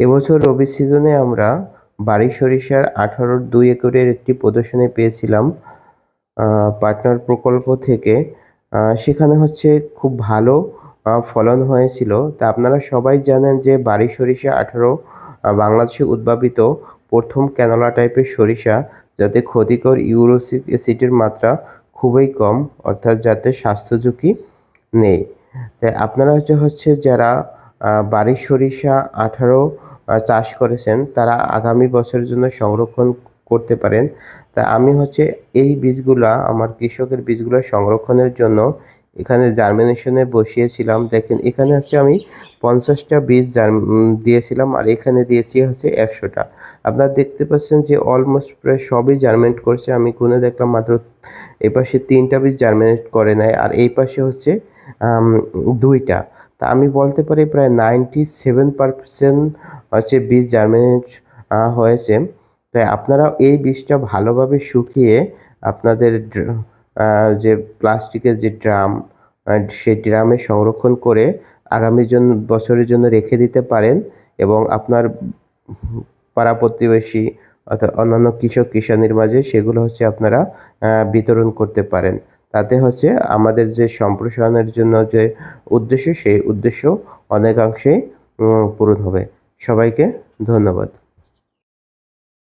এবছর রবি সিজনে আমরা বাড়ি সরিষার আঠারোর দুই একরের একটি প্রদর্শনী পেয়েছিলাম পার্টনার প্রকল্প থেকে। সেখানে হচ্ছে খুব ভালো ফলন হয়েছিল। তা আপনারা সবাই জানেন যে বাড়ি সরিষা আঠারো বাংলাদেশে উদ্ভাবিত প্রথম ক্যানোলা টাইপের সরিষা, যাতে ক্ষতিকর ইউরোসিক অ্যাসিডের মাত্রা খুবই কম, অর্থাৎ যাতে স্বাস্থ্য ঝুঁকি নেই। তাই আপনারা হচ্ছে যারা বাড়ির সরিষা আঠারো চাষ করেছেন, তারা আগামী বছরের জন্য সংরক্ষণ করতে পারেন। তা আমি হচ্ছে এই বীজগুলা, আমার কৃষকের বীজগুলো সংরক্ষণের জন্য এখানে জার্মিনেশনে বসিয়েছিলাম। দেখেন, এখানে হচ্ছে আমি পঞ্চাশটা বীজ দিয়েছিলাম আর এখানে দিয়েছি হচ্ছে একশোটা। আপনারা দেখতে পাচ্ছেন যে অলমোস্ট প্রায় সবই জার্মিনেট করছে। আমি গুনে দেখলাম মাত্র এই পাশে তিনটা বীজ জার্মিনেট করে নেয় আর এই পাশে হচ্ছে দুইটা। তা আমি বলতে পারি প্রায় নাইনটি সেভেন পার্সেন্ট হচ্ছে বীজ জার্মিনেট হয়েছে। তাই আপনারা এই বীজটা ভালোভাবে শুকিয়ে আপনাদের যে প্লাস্টিকের যে ড্রাম সেই ড্রামে সংরক্ষণ করে আগামী জন, বছরের জন্য রেখে দিতে পারেন এবং আপনার পাড়া প্রতিবেশী অর্থাৎ অন্যান্য কৃষক কিষানির মাঝে সেগুলো হচ্ছে আপনারা বিতরণ করতে পারেন। তাতে হচ্ছে আমাদের যে সম্প্রসারণের জন্য যে উদ্দেশ্য, সেই উদ্দেশ্য অনেকাংশেই পূরণ হবে। সবাইকে ধন্যবাদ